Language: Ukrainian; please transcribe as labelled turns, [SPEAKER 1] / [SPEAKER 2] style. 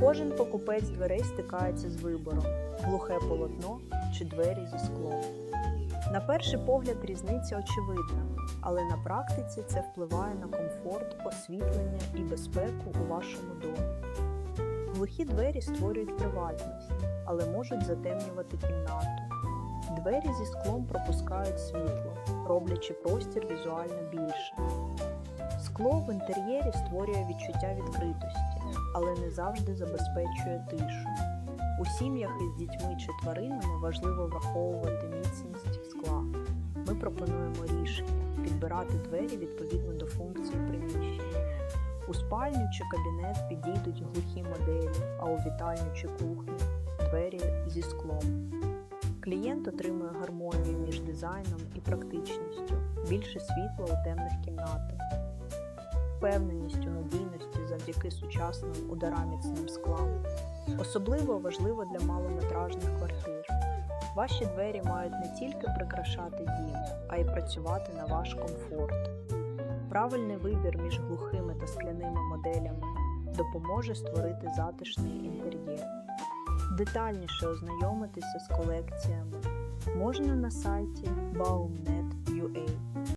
[SPEAKER 1] Кожен покупець дверей стикається з вибором: глухе полотно чи двері зі склом. На перший погляд різниця очевидна, але на практиці це впливає на комфорт, освітлення і безпеку у вашому домі. Глухі двері створюють приватність, але можуть затемнювати кімнату. Двері зі склом пропускають світло, роблячи простір візуально більше. Скло в інтер'єрі створює відчуття відкритості, але не завжди забезпечує тишу. У сім'ях із дітьми чи тваринами важливо враховувати міцність скла. Ми пропонуємо рішення підбирати двері відповідно до функції приміщення. У спальню чи кабінет підійдуть глухі моделі, а у вітальню чи кухню двері зі склом. Клієнт отримує гармонію між дизайном і практичністю, більше світла у темних кімнатах, впевненість у надійності завдяки сучасним удараміцним склам. Особливо важливо для малометражних квартир. Ваші двері мають не тільки прикрашати дім, а й працювати на ваш комфорт. Правильний вибір між глухими та скляними моделями допоможе створити затишний інтер'єр. Детальніше ознайомитися з колекціями можна на сайті baumnet.ua.